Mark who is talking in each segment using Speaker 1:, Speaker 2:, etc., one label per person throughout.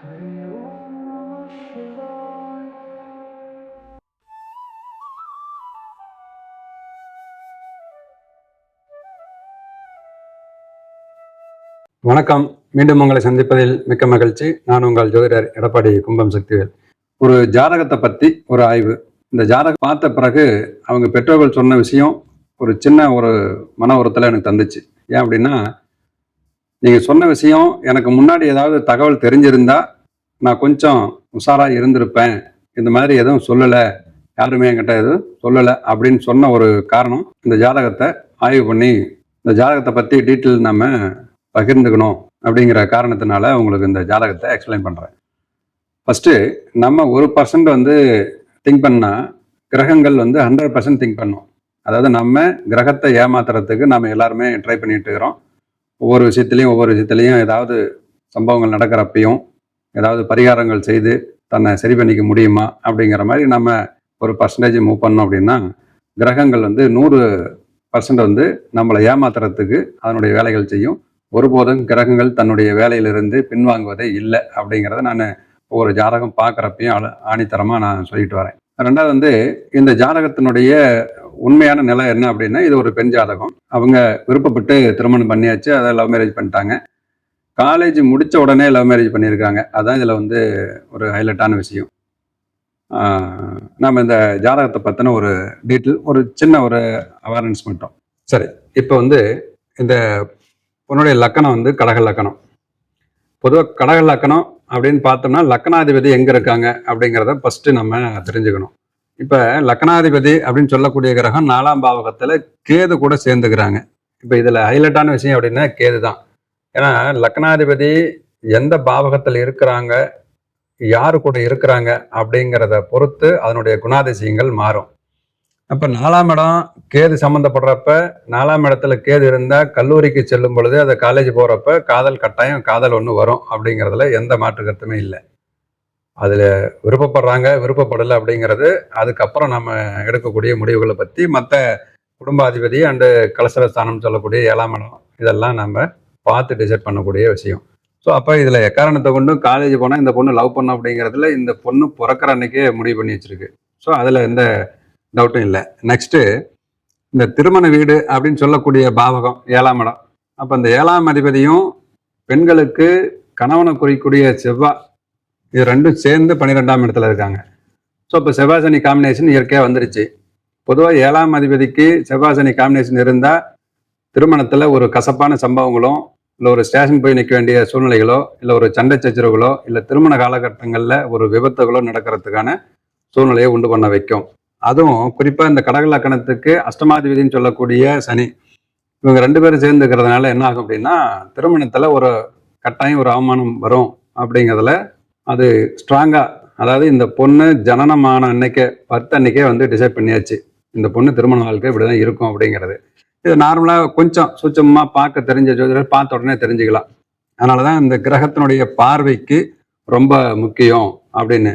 Speaker 1: வணக்கம். மீண்டும் உங்களை சந்திப்பதில் மிக்க மகிழ்ச்சி. நான் உங்கள் ஜோதிடர் எடப்பாடி கும்பம் சக்திவேல். ஒரு ஜாதகத்தை பற்றி ஒரு ஆய்வு. இந்த ஜாதகம் பார்த்த பிறகு அவங்க பெற்றோர்கள் சொன்ன விஷயம் ஒரு சின்ன ஒரு மன உரத்தில் எனக்கு தந்துச்சு. ஏன் அப்படின்னா நீங்கள் சொன்ன விஷயம் எனக்கு முன்னாடி ஏதாவது தகவல் தெரிஞ்சிருந்தா நான் கொஞ்சம் உஷாராக இருந்திருப்பேன். இந்த மாதிரி எதுவும் சொல்லலை. யாருமே என்கிட்ட எதுவும் சொல்லலை அப்படின்னு சொன்ன ஒரு காரணம் இந்த ஜாதகத்தை ஆய்வு பண்ணி இந்த ஜாதகத்தை பற்றி டீட்டெயில் நம்ம பகிர்ந்துக்கணும் அப்படிங்கிற காரணத்தினால உங்களுக்கு இந்த ஜாதகத்தை எக்ஸ்பிளைன் பண்ணுறேன் ஃபஸ்ட்டு நம்ம ஒரு பர்சன்ட் வந்து திங்க் பண்ணால் கிரகங்கள் வந்து ஹண்ட்ரட் பர்சன்ட் திங்க் பண்ணும். அதாவது நம்ம கிரகத்தை ஏமாத்துறதுக்கு நம்ம எல்லாருமே ட்ரை பண்ணிட்டு இருக்கிறோம். ஒவ்வொரு விஷயத்துலையும் ஒவ்வொரு விஷயத்துலையும் ஏதாவது சம்பவங்கள் நடக்கிறப்பையும் ஏதாவது பரிகாரங்கள் செய்து தன்னை சரி பண்ணிக்க முடியுமா அப்படிங்கிற மாதிரி நம்ம ஒரு பர்சன்டேஜ் மூவ் பண்ணோம் அப்படின்னா கிரகங்கள் வந்து நூறு பர்சன்ட் வந்து நம்மளை ஏமாத்துறதுக்கு அதனுடைய வேலைகள் செய்யும். ஒருபோதும் கிரகங்கள் தன்னுடைய வேலையிலிருந்து பின்வாங்குவதே இல்லை அப்படிங்கிறத நான் ஒவ்வொரு ஜாதகம் பார்க்குறப்பையும் ஆணித்தரமாக நான் சொல்லிட்டு வரேன். ரெண்டாவது வந்து இந்த ஜாதகத்தினுடைய உண்மையான நிலை என்ன அப்படின்னா இது ஒரு பெண் ஜாதகம். அவங்க விருப்பப்பட்டு திருமணம் பண்ணியாச்சு அதை லவ் மேரேஜ் பண்ணிட்டாங்க. காலேஜ் முடித்த உடனே லவ் மேரேஜ் பண்ணியிருக்காங்க. அதான் இதில் வந்து ஒரு ஹைலைட்டான விஷயம். நாம் நம்ம இந்த ஜாதகத்தை பற்றின ஒரு டீட்டெயில் ஒரு சின்ன ஒரு அவேர்னஸ் மட்டும். சரி இப்போ வந்து இந்த பொண்ணுடைய லக்கணம் வந்து கடக லக்கணம். பொதுவாக கடக லக்கணம் அப்படின்னு பார்த்தோம்னா லக்கணாதிபதி எங்கே இருக்காங்க அப்படிங்கிறத ஃபஸ்ட்டு நம்ம தெரிஞ்சுக்கணும். இப்போ லக்கணாதிபதி அப்படின்னு சொல்லக்கூடிய கிரகம் நாலாம் பாவகத்தில் கேது கூட சேர்ந்துக்கிறாங்க. இப்போ இதில் ஹைலைட்டான விஷயம் அப்படின்னா கேது தான். ஏன்னா லக்னாதிபதி எந்த பாவகத்தில் இருக்கிறாங்க யாரு கூட இருக்கிறாங்க அப்படிங்கிறத பொறுத்து அதனுடைய குணாதிசயங்கள் மாறும். அப்போ நாலாம் இடம் கேது சம்மந்தப்படுறப்ப நாலாம் இடத்துல கேது இருந்தால் கல்லூரிக்கு செல்லும் பொழுது அதை காலேஜ் போகிறப்ப காதல் கட்டாயம் காதல் ஒன்று வரும் அப்படிங்கிறதுல எந்த மாற்று கருத்துமே இல்லை. அதில் விருப்பப்படுறாங்க விருப்பப்படலை அப்படிங்கிறது அதுக்கப்புறம் நம்ம எடுக்கக்கூடிய முடிவுகளை பற்றி மற்ற குடும்பாதிபதி அண்டு கலசர ஸ்தானம் சொல்லக்கூடிய ஏழாம் இடம் இதெல்லாம் நம்ம பார்த்து டிசைட் பண்ணக்கூடிய விஷயம். ஸோ அப்போ இதில் எக்காரணத்தை கொண்டு காலேஜ் போனால் இந்த பொண்ணு லவ் பண்ணோம் அப்படிங்கிறதுல இந்த பொண்ணு பிறக்கிற அன்னைக்கே முடிவு பண்ணி வச்சுருக்கு. ஸோ அதில் எந்த டவுட்டும் இல்லை. நெக்ஸ்ட்டு இந்த திருமண வீடு அப்படின்னு சொல்லக்கூடிய பாவகம் ஏழாம் இடம். அப்போ இந்த ஏழாம் அதிபதியும் பெண்களுக்கு கணவனை குறிக்கூடிய செவ்வாய் இது ரெண்டும் சேர்ந்து பன்னிரெண்டாம் இடத்துல இருக்காங்க. ஸோ இப்போ செவ்வாசனி காம்பினேஷன் இயற்கையாக வந்துருச்சு. பொதுவாக ஏழாம் அதிபதிக்கு செவ்வாசனி காம்பினேஷன் இருந்தால் திருமணத்தில் ஒரு கசப்பான சம்பவங்களும் இல்லை ஒரு ஸ்டேஷன் போய் நிற்க வேண்டிய சூழ்நிலைகளோ இல்லை ஒரு சண்டை சச்சரவுகளோ இல்லை திருமண காலகட்டங்களில் ஒரு விபத்துகளோ நடக்கிறதுக்கான சூழ்நிலையை உண்டு பண்ண வைக்கும். அதுவும் குறிப்பாக இந்த கடக லக்கணத்துக்கு அஷ்டமாதிபதினு சொல்லக்கூடிய சனி. இவங்க ரெண்டு பேரும் சேர்ந்துக்கிறதுனால என்ன ஆகும் அப்படின்னா திருமணத்தில் ஒரு கட்டாயம் ஒரு அவமானம் வரும் அப்படிங்கிறதுல அது ஸ்ட்ராங்காக அதாவது இந்த பொண்ணு ஜனனமான அன்னைக்கே பத்து அன்னைக்கே வந்து டிசைட் பண்ணியாச்சு. இந்த பொண்ணு திருமண வாழ்க்கை இப்படி தான் இருக்கும் அப்படிங்கிறது. இது நார்மலாக கொஞ்சம் சுச்சமாக பார்க்க தெரிஞ்ச ஜோதிடர் பார்த்த உடனே தெரிஞ்சுக்கலாம். அதனால தான் இந்த கிரகத்தினுடைய பார்வைக்கு ரொம்ப முக்கியம் அப்படின்னு.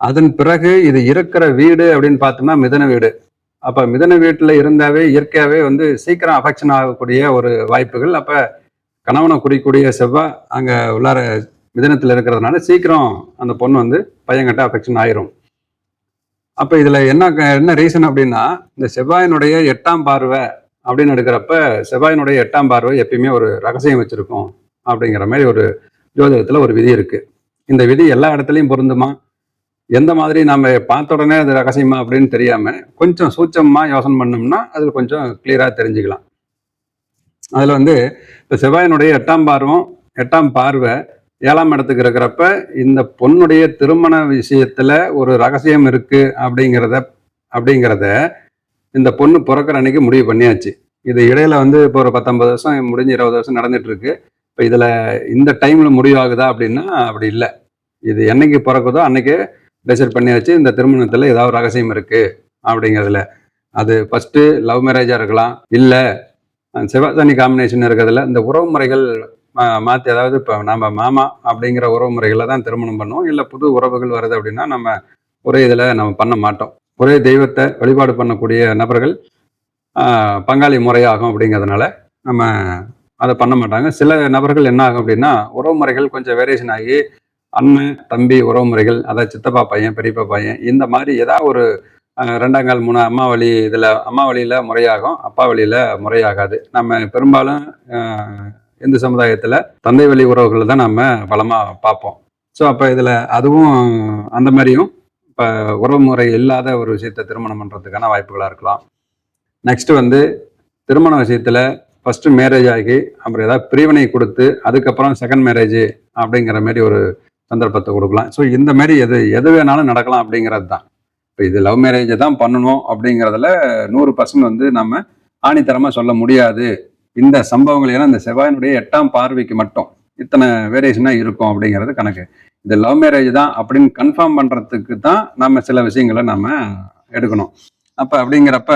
Speaker 1: அதன் பிறகு இது இருக்கிற வீடு அப்படின்னு பார்த்தோம்னா மிதன வீடு. அப்போ மிதன வீட்டில் இருந்தாவே இயற்கையாகவே வந்து சீக்கிரம் அஃபெக்ஷன் ஆகக்கூடிய ஒரு வாய்ப்புகள். அப்போ கணவனை குறிக்கூடிய செவ்வாய் அங்கே உள்ளார மிதனத்தில் இருக்கிறதுனால சீக்கிரம் அந்த பொண்ணு வந்து பையன்கிட்ட அஃபெக்ஷன் ஆயிரும். அப்போ இதில் என்ன என்ன ரீசன் அப்படின்னா இந்த செவ்வாயினுடைய எட்டாம் பார்வை அப்படின்னு எடுக்கிறப்ப செவ்வாயினுடைய எட்டாம் பார்வை எப்பயுமே ஒரு ரகசியம் வச்சுருக்கோம் அப்படிங்கிற மாதிரி ஒரு ஜோதிடத்தில் ஒரு விதி இருக்குது இந்த விதி எல்லா இடத்துலையும் பொருந்துமா? எந்த மாதிரி நம்ம பார்த்த உடனே அது ரகசியமா அப்படின்னு தெரியாமல் கொஞ்சம் சூட்சமாக யோசனை பண்ணோம்னா அது கொஞ்சம் கிளியராக தெரிஞ்சுக்கலாம். அதில் வந்து இப்போ செவ்வாயினுடைய எட்டாம் பார்வம் எட்டாம் பார்வை ஏழாம் இடத்துக்கு இருக்கிறப்ப இந்த பொண்ணுடைய திருமண விஷயத்துல ஒரு ரகசியம் இருக்கு அப்படிங்கிறத அப்படிங்கிறத இந்த பொண்ணு பிறக்கிற அன்னைக்கு முடிவு பண்ணியாச்சு. இது இடையில வந்து இப்போ ஒரு பத்தொன்பது வருஷம் முடிஞ்சு இருபது வருஷம் நடந்துட்டு இருக்கு. இப்போ இதுல இந்த டைம்ல முடிவாகுதா அப்படின்னா அப்படி இல்லை. இது என்னைக்கு பிறக்குதோ அன்னைக்கே டிசைட் பண்ணியாச்சு இந்த திருமணத்துல ஏதாவது ரகசியம் இருக்கு அப்படிங்கிறதுல. அது ஃபர்ஸ்ட் லவ் மேரேஜா இருக்கலாம் இல்லை சிவசனி காம்பினேஷன் இருக்கிறதுல இந்த உறவு முறைகள் மா- அதாவது இப்போ நம்ம மாமா அப்படிங்கிற உறவு முறைகளை தான் திருமணம் பண்ணுவோம் இல்லை புது உறவுகள் வருது அப்படின்னா நம்ம ஒரே இதில் நம்ம பண்ண மாட்டோம். ஒரே தெய்வத்தை வழிபாடு பண்ணக்கூடிய நபர்கள் பங்காளி முறையாகும் அப்படிங்கிறதுனால நம்ம அதை பண்ண மாட்டாங்க. சில நபர்கள் என்ன ஆகும் அப்படின்னா உறவு முறைகள் கொஞ்சம் வேரியேஷன் ஆகி அண்ணன் தம்பி உறவுமுறைகள் அதாவது சித்தப்பா பையன் பெரியப்பா பையன் இந்த மாதிரி ஏதாவது ஒரு ரெண்டாம் ரெண்டாங்கால் மூணு அம்மா வழி இதில் அம்மா வழியில் முறையாகும் அப்பா வழியில் முறையாகாது. நம்ம பெரும்பாலும் இந்து சமுதாயத்தில் தந்தை வழி உறவுகளை தான் நம்ம பலமாக பார்ப்போம். ஸோ அப்போ இதில் அதுவும் அந்த மாதிரியும் இப்போ உறவுமுறை இல்லாத ஒரு விஷயத்தை திருமணம் பண்ணுறதுக்கான வாய்ப்புகளாக இருக்கலாம். நெக்ஸ்ட்டு வந்து திருமண விஷயத்தில் ஃபஸ்ட்டு மேரேஜ் ஆகி அப்புறம் ஏதாவது பிரிவினை கொடுத்து அதுக்கப்புறம் செகண்ட் மேரேஜ் அப்படிங்கிற மாதிரி ஒரு சந்தர்ப்பத்தை கொடுக்கலாம். ஸோ இந்த மாதிரி எது எது வேணாலும் நடக்கலாம் அப்படிங்கிறது தான். இப்போ இது லவ் மேரேஜை தான் பண்ணணும் அப்படிங்கிறதுல நூறு பர்சன்ட் வந்து நம்ம ஆணித்தரமாக சொல்ல முடியாது. இந்த சம்பவங்கள் ஏன்னா இந்த செவ்வாயினுடைய எட்டாம் பார்வைக்கு மட்டும் இத்தனை வேரியேஷனாக இருக்கும் அப்படிங்கிறது கணக்கு. இது லவ் மேரேஜ் தான் அப்படின்னு கன்ஃபார்ம் பண்ணுறதுக்கு தான் நம்ம சில விஷயங்களை நம்ம எடுக்கணும். அப்போ அப்படிங்கிறப்ப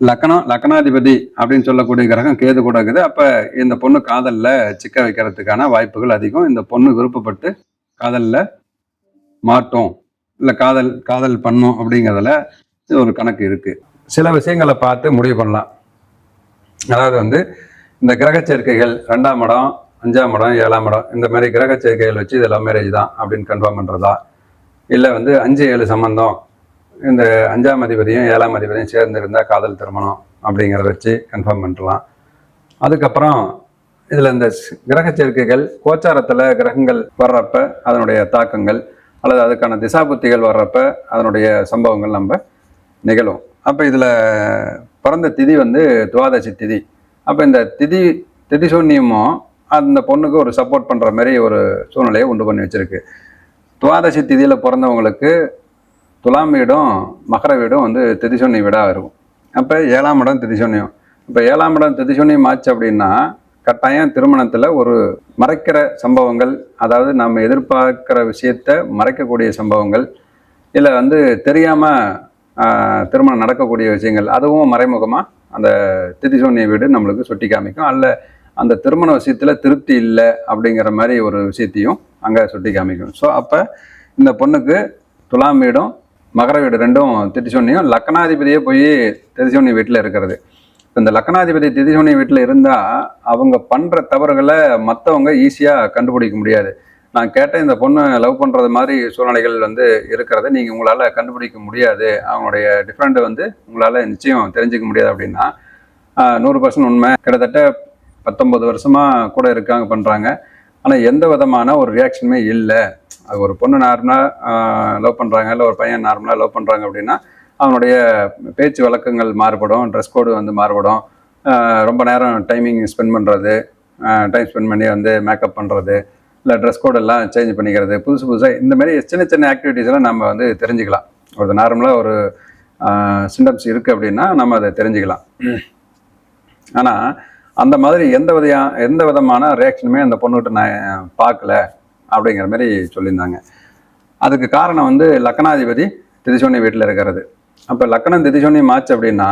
Speaker 1: லக்னம் லக்னாதிபதி அப்படின்னு சொல்லக்கூடிய கிரகம் கேது கூட இருக்குது. அப்போ இந்த பொண்ணு காதலில் சிக்க வைக்கிறதுக்கான வாய்ப்புகள் அதிகம். இந்த பொண்ணு விருப்பப்பட்டு காதலில் மாட்டோம் இல்லை காதல் காதல் பண்ணும் அப்படிங்கிறதுல இது ஒரு கணக்கு இருக்குது சில விஷயங்களை பார்த்து முடிவு பண்ணலாம். அதாவது வந்து இந்த கிரக சேர்க்கைகள் ரெண்டாம் இடம் அஞ்சாம் இடம் ஏழாம் இடம் இந்த மாதிரி கிரக சேர்க்கைகள் வச்சு இது லவ் மேரேஜ் தான் அப்படின்னு கன்ஃபார்ம் பண்ணுறதா இல்லை வந்து அஞ்சு ஏழு சம்பந்தம் இந்த அஞ்சாம் அதிபதியும் ஏழாம் அதிபதியும் சேர்ந்து இருந்தால் காதல் திருமணம் அப்படிங்கிறத வச்சு கன்ஃபார்ம் பண்ணலாம் அதுக்கப்புறம் இதில் இந்த கிரக சேர்க்கைகள் கோச்சாரத்தில் கிரகங்கள் வர்றப்ப அதனுடைய தாக்கங்கள் அல்லது அதுக்கான திசாபுத்திகள் வர்றப்ப அதனுடைய சம்பவங்கள் நம்ம நிகழும். அப்போ இதில் பிறந்த திதி வந்து துவாதசி திதி. அப்போ இந்த திதி திதி சூன்யமும் அந்த பொண்ணுக்கு ஒரு சப்போர்ட் பண்ணுற மாதிரி ஒரு சூழ்நிலையை உண்டு பண்ணி வச்சுருக்கு. துவாதசி திதியில் பிறந்தவங்களுக்கு துலாம் வீடும் மகர வீடும் வந்து திதிசொன்னி வீடாக இருக்கும். அப்போ ஏழாம் இடம் திதிசொன்னியம் இப்போ ஏழாம் இடம் திதிசொன்னியம் ஆச்சு அப்படின்னா கட்டாயம் திருமணத்தில் ஒரு மறைக்கிற சம்பவங்கள் அதாவது நம்ம எதிர்பார்க்குற விஷயத்த மறைக்கக்கூடிய சம்பவங்கள் இல்லை வந்து தெரியாமல் திருமணம் நடக்கக்கூடிய விஷயங்கள் அதுவும் மறைமுகமாக அந்த திதிசொன்னிய வீடு நம்மளுக்கு சுட்டி காமிக்கும். அல்ல அந்த திருமண விஷயத்தில் திருப்தி இல்லை அப்படிங்கிற மாதிரி ஒரு விஷயத்தையும் அங்கே சுட்டி காமிக்கும். ஸோ அப்போ இந்த பொண்ணுக்கு துலாம் வீடும் மகர வீடு ரெண்டும் திதிசொன்னியும் லக்னாதிபதியே போய் திதிசொன்னி வீட்டில் இருக்கிறது. இந்த லக்னாதிபதி திதிசோனி வீட்டில் இருந்தால் அவங்க பண்ணுற தவறுகளை மற்றவங்க ஈஸியாக கண்டுபிடிக்க முடியாது. நான் கேட்டேன் இந்த பொண்ணு லவ் பண்ணுறது மாதிரி சூழ்நிலைகள் வந்து இருக்கிறத நீங்கள் உங்களால் கண்டுபிடிக்க முடியாது. அவங்களுடைய டிஃப்ரெண்ட்டை வந்து உங்களால் நிச்சயம் தெரிஞ்சுக்க முடியாது அப்படின்னா நூறு பர்சன்ட் உண்மை. கிட்டத்தட்ட பத்தொம்பது வருஷமாக கூட இருக்காங்க பண்ணுறாங்க ஆனால் எந்த விதமான ஒரு ரியாக்ஷனுமே இல்லை. அது ஒரு பொண்ணு நார்மலாக லவ் பண்ணுறாங்க இல்லை ஒரு பையன் நார்மலாக லவ் பண்ணுறாங்க அப்படின்னா அவனுடைய பேச்சு வழக்கங்கள் மாறுபடும் ட்ரெஸ் கோடு வந்து மாறுபடும். ரொம்ப நேரம் டைமிங் ஸ்பெண்ட் பண்ணுறது டைம் ஸ்பெண்ட் பண்ணி வந்து மேக்கப் பண்ணுறது இல்லை ட்ரெஸ் கோட் எல்லாம் சேஞ்ச் பண்ணிக்கிறது புதுசு புதுசாக இந்த மாதிரி சின்ன சின்ன ஆக்டிவிட்டீஸ் எல்லாம் நம்ம வந்து தெரிஞ்சுக்கலாம். ஒரு நார்மலாக ஒரு சிம்டம்ஸ் இருக்குது அப்படின்னா நம்ம அதை தெரிஞ்சுக்கலாம். ஆனால் அந்த மாதிரி எந்த விதையா எந்த விதமான ரியாக்ஷனுமே அந்த பொண்ணுகிட்ட நான் பார்க்கல அப்படிங்கிற மாதிரி சொல்லியிருந்தாங்க. அதுக்கு காரணம் வந்து லக்னாதிபதி திதிசோனி வீட்டில் இருக்கிறது. அப்போ லக்னம் திதிசோனி மாச்சு அப்படின்னா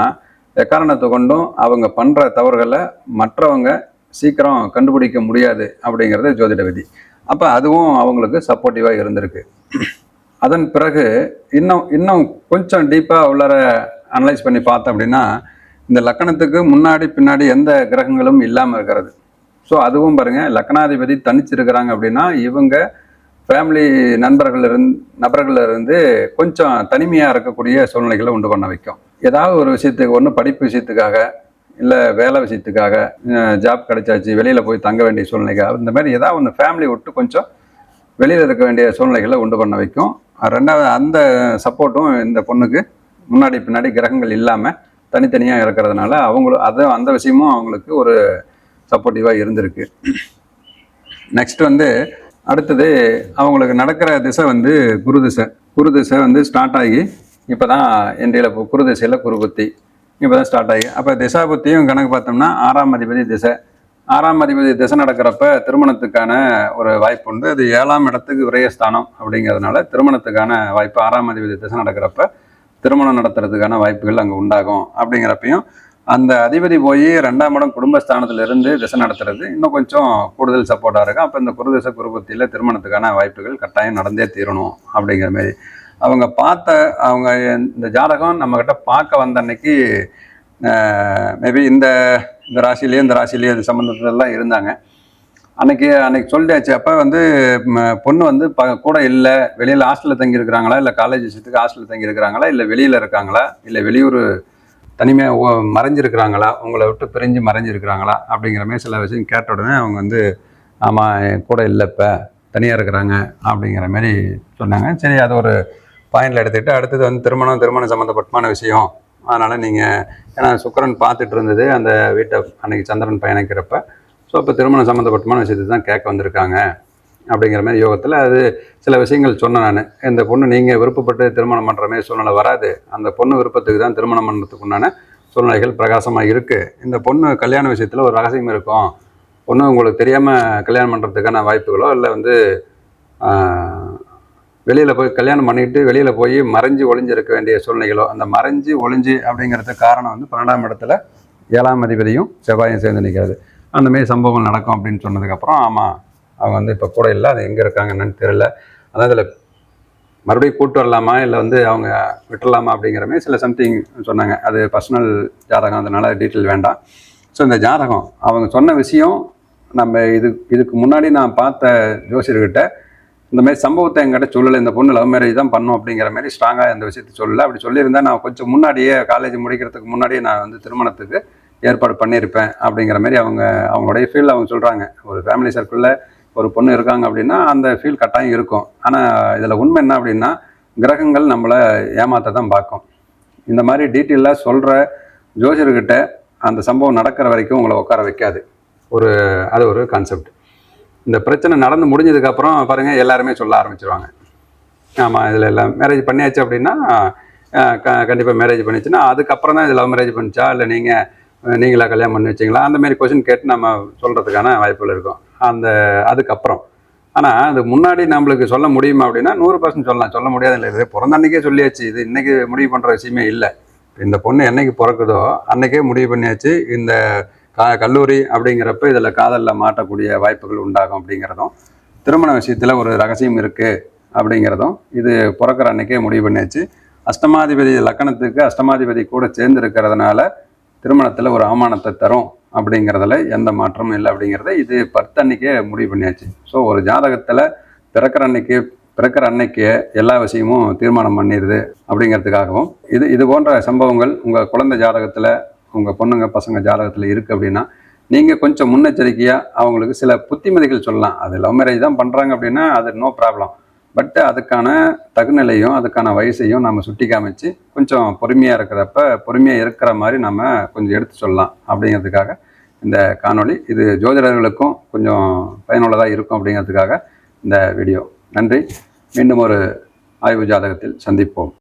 Speaker 1: எக்காரணத்தை கொண்டும் அவங்க பண்ணுற தவறுகளை மற்றவங்க சீக்கிரம் கண்டுபிடிக்க முடியாது அப்படிங்கிறது ஜோதிட விதி. அப்போ அதுவும் அவங்களுக்கு சப்போர்ட்டிவாக இருந்திருக்கு. அதன் பிறகு இன்னும் இன்னும் கொஞ்சம் டீப்பாக உள்ளார அனலைஸ் பண்ணி பார்த்தோம் அப்படின்னா இந்த லக்கணத்துக்கு முன்னாடி பின்னாடி எந்த கிரகங்களும் இல்லாமல் இருக்கிறது. ஸோ அதுவும் பாருங்கள் லக்னாதிபதி தனிச்சிருக்கிறாங்க அப்படின்னா இவங்க ஃபேமிலி நண்பர்கள் இருந்து நபர்கள் இருந்து கொஞ்சம் தனிமையாக இருக்கக்கூடிய சூழ்நிலைகளை உண்டு பண்ண வைக்கும். ஏதாவது ஒரு விஷயத்துக்கு ஒன்று படிப்பு விஷயத்துக்காக இல்லை வேலை விஷயத்துக்காக ஜாப் கிடைச்சாச்சு வெளியில் போய் தங்க வேண்டிய சூழ்நிலைக்காக இந்த மாதிரி ஏதாவது ஒன்று ஃபேமிலி விட்டு கொஞ்சம் வெளியில் இருக்க வேண்டிய சூழ்நிலைகளை உண்டு பண்ண வைக்கும். ரெண்டாவது அந்த சப்போர்ட்டும் இந்த பொண்ணுக்கு முன்னாடி பின்னாடி கிரகங்கள் இல்லாமல் தனித்தனியாக இருக்கிறதுனால அவங்களும் அதை அந்த விஷயமும் அவங்களுக்கு ஒரு சப்போர்ட்டிவாக இருந்திருக்கு. நெக்ஸ்ட் வந்து அடுத்தது அவங்களுக்கு நடக்கிற திசை வந்து குரு திசை. குரு திசை வந்து ஸ்டார்ட் ஆகி இப்போ தான் இந்தியில் குரு திசையில் குருபுத்தி இப்போ தான் ஸ்டார்ட் ஆகி. அப்போ திசா புத்தியும் கணக்கு பார்த்தோம்னா ஆறாம் அதிபதி திசை. ஆறாம் அதிபதி திசை நடக்கிறப்ப திருமணத்துக்கான ஒரு வாய்ப்பு உண்டு. அது ஏழாம் இடத்துக்கு விரயஸ்தானம் அப்படிங்கிறதுனால திருமணத்துக்கான வாய்ப்பு ஆறாம் அதிபதி திசை நடக்கிறப்ப திருமணம் நடத்துறதுக்கான வாய்ப்புகள் அங்கே உண்டாகும் அப்படிங்கிறப்பையும் அந்த அதிபதி போய் ரெண்டாம் இடம் குடும்பஸ்தானத்தில் இருந்து திசை நடத்துறது இன்னும் கொஞ்சம் கூடுதல் சப்போர்ட்டாக இருக்கும். அப்போ இந்த குருதிசை குருபத்தியில் திருமணத்துக்கான வாய்ப்புகள் கட்டாயம் நடந்தே தீரணும் அப்படிங்கிற மாதிரி. அவங்க பார்த்த அவங்க இந்த ஜாதகம் நம்மக்கிட்ட பார்க்க வந்த அன்னைக்கு மேபி இந்த இந்த ராசிலேயே இந்த ராசிலேயே இது சம்மந்தத்துலலாம் இருந்தாங்க. அன்னைக்கு அன்னைக்கு சொல்லியாச்சு. அப்போ வந்து பொண்ணு வந்து ப கூட இல்லை. வெளியில் ஹாஸ்டலில் தங்கியிருக்கிறாங்களா? இல்லை காலேஜ் விஷயத்துக்கு ஹாஸ்டலில் தங்கியிருக்கிறாங்களா? இல்லை வெளியில் இருக்காங்களா? இல்லை வெளியூர் தனிமையாக மறைஞ்சிருக்கிறாங்களா? உங்களை விட்டு பிரிஞ்சு மறைஞ்சிருக்கிறாங்களா? அப்படிங்கிற மாதிரி சில விஷயம் கேட்ட உடனே அவங்க வந்து ஆமாம் என் கூட இல்லை இப்போ. தனியாக இருக்கிறாங்க. அப்படிங்கிற மாதிரி சொன்னாங்க. சரி அது ஒரு பாயிண்டில் எடுத்துக்கிட்டு அடுத்தது வந்து திருமணம் திருமணம் சம்மந்தப்பட்டமான விஷயம். அதனால் நீங்கள் ஏன்னா சுக்கரன் பார்த்துட்டு இருந்தது அந்த வீட்டை அன்னைக்கு சந்திரன் பயணிக்கிறப்ப. ஸோ இப்போ திருமணம் சம்மந்தப்பட்டமான விஷயத்தை தான் கேட்க வந்திருக்காங்க. அப்படிங்கிற மாதிரி யோகத்தில் அது சில விஷயங்கள் சொன்னேன் நான். இந்த பொண்ணு நீங்கள் விருப்பப்பட்டு திருமணம் பண்ணுற மாதிரி சூழ்நிலை வராது. அந்த பொண்ணு விருப்பத்துக்கு தான் திருமணம் பண்ணுறதுக்கு உண்டான சூழ்நிலைகள் பிரகாசமாக இருக்குது இந்த பொண்ணு கல்யாண விஷயத்தில் ஒரு ரகசியம் இருக்கும். பொண்ணு உங்களுக்கு தெரியாமல் கல்யாணம் பண்ணுறதுக்கான வாய்ப்புகளோ இல்லை வந்து வெளியில் போய் கல்யாணம் பண்ணிட்டு வெளியில் போய் மறைஞ்சு ஒளிஞ்சிருக்க வேண்டிய சூழ்நிலைகளோ அந்த மறைஞ்சு ஒளிஞ்சு அப்படிங்கிறதுக்கு காரணம் வந்து பன்னெண்டாம் இடத்துல ஏழாம் அதிபதியும் செவ்வாயும் சேர்ந்து நிற்கிறது அந்த மாதிரி சம்பவங்கள் நடக்கும் அப்படின்னு சொன்னதுக்கப்புறம் ஆமாம் அவங்க வந்து இப்போ கூட இல்லை அது எங்கே இருக்காங்க என்னன்னு தெரியல. அதான் இதில் மறுபடியும் கூட்டு வரலாமா இல்லை வந்து அவங்க விட்டுடலாமா அப்படிங்கிற மாதிரி சில சம்திங் சொன்னாங்க. அது பர்சனல் ஜாதகம் அதனால் டீட்டெயில் வேண்டாம். ஸோ இந்த ஜாதகம் அவங்க சொன்ன விஷயம் நம்ம இது இதுக்கு முன்னாடி நான் பார்த்த ஜோசியர்கிட்ட இந்த மாதிரி சம்பவத்தை என்கிட்ட சொல்லலை இந்த பொண்ணு லவ் மேரேஜ் தான் பண்ணும் அப்படிங்கிற மாதிரி ஸ்ட்ராங்காக இந்த விஷயத்தை சொல்லலை. அப்படி சொல்லியிருந்தா நான் கொஞ்சம் முன்னாடியே காலேஜ் முடிக்கிறதுக்கு முன்னாடியே நான் வந்து திருமணத்துக்கு ஏற்பாடு பண்ணியிருப்பேன் அப்படிங்கிற மாதிரி அவங்க அவங்களுடைய ஃபீல் அவங்க சொல்கிறாங்க ஒரு ஃபேமிலி சர்க்கிளில் ஒரு பொண்ணு இருக்காங்க அப்படின்னா அந்த ஃபீல் கட்டாயம் இருக்கும். ஆனால் இதில் உண்மை என்ன அப்படின்னா கிரகங்கள் நம்மளை ஏமாற்ற தான் பார்க்கும். இந்த மாதிரி டீட்டெயிலாக சொல்கிற ஜோசியர்கிட்ட அந்த சம்பவம் நடக்கிற வரைக்கும் உங்களை உட்கார வைக்காது. ஒரு அது ஒரு கான்செப்ட் இந்த பிரச்சனை நடந்து முடிஞ்சதுக்கப்புறம் பாருங்கள் எல்லாருமே சொல்ல ஆரம்பிச்சிருவாங்க. ஆமாம் இதில் எல்லாம் மேரேஜ் பண்ணியாச்சு அப்படின்னா க கண்டிப்பாக மேரேஜ் பண்ணிச்சுன்னா அதுக்கப்புறம் தான் இது லவ் மேரேஜ் பண்ணிச்சா? இல்லை நீங்கள் நீங்களா கல்யாணம் பண்ணி வச்சிங்களா? அந்த மாதிரி கொஷின் கேட்டு நம்ம சொல்கிறதுக்கான வாய்ப்புகள் இருக்கும். அந்த அதுக்கப்புறம். ஆனால் அது முன்னாடி நம்மளுக்கு சொல்ல முடியுமா அப்படின்னா நூறு பர்சன்ட் சொல்லலாம். சொல்ல முடியாது இல்லை. இது பிறந்த அன்னைக்கே சொல்லியாச்சு. இது இன்றைக்கி முடிவு பண்ணுற விஷயமே இல்லை. இந்த பொண்ணு என்னைக்கு பிறக்குதோ அன்றைக்கே முடிவு பண்ணியாச்சு. இந்த கா கல்லூரி அப்படிங்கிறப்ப இதில் காதலில் மாட்டக்கூடிய வாய்ப்புகள் உண்டாகும் அப்படிங்கிறதும் திருமண விஷயத்தில் ஒரு ரகசியம் இருக்குது அப்படிங்கிறதும் இது பிறக்கிற அன்னைக்கே முடிவு பண்ணியாச்சு. அஷ்டமாதிபதி லக்கணத்துக்கு அஷ்டமாதிபதி கூட சேர்ந்து இருக்கிறதுனால திருமணத்தில் ஒரு அவமானத்தை தரும் அப்படிங்கிறதுல எந்த மாற்றமும் இல்லை அப்படிங்கிறத இது பத்து அன்னைக்கே முடிவு பண்ணியாச்சு. ஸோ ஒரு ஜாதகத்தில் பிறக்கிற அன்னைக்கு பிறக்கிற அன்னைக்கு எல்லா விஷயமும் தீர்மானம் பண்ணிடுது அப்படிங்கிறதுக்காகவும் இது இது போன்ற சம்பவங்கள் உங்கள் குழந்தை ஜாதகத்தில் உங்கள் பொண்ணுங்க பசங்க ஜாதகத்தில் இருக்குது அப்படின்னா நீங்கள் கொஞ்சம் முன்னெச்சரிக்கையாக அவங்களுக்கு சில புத்திமதிகள் சொல்லலாம். அது லவ் மேரேஜ் தான் பண்ணுறாங்க அப்படின்னா அது நோ ப்ராப்ளம் பட் அதுக்கான தகுநிலையும் அதுக்கான வயசையும் நம்ம சுட்டி காமிச்சு கொஞ்சம் பொறுமையாக இருக்கிறப்ப பொறுமையாக இருக்கிற மாதிரி நம்ம கொஞ்சம் எடுத்து சொல்லலாம். அப்படிங்கிறதுக்காக இந்த காணொளி இது ஜோதிடர்களுக்கும் கொஞ்சம் பயனுள்ளதாக இருக்கும் அப்படிங்கிறதுக்காக இந்த வீடியோ. நன்றி. மீண்டும் ஒரு ஆய்வு ஜாதகத்தில் சந்திப்போம்.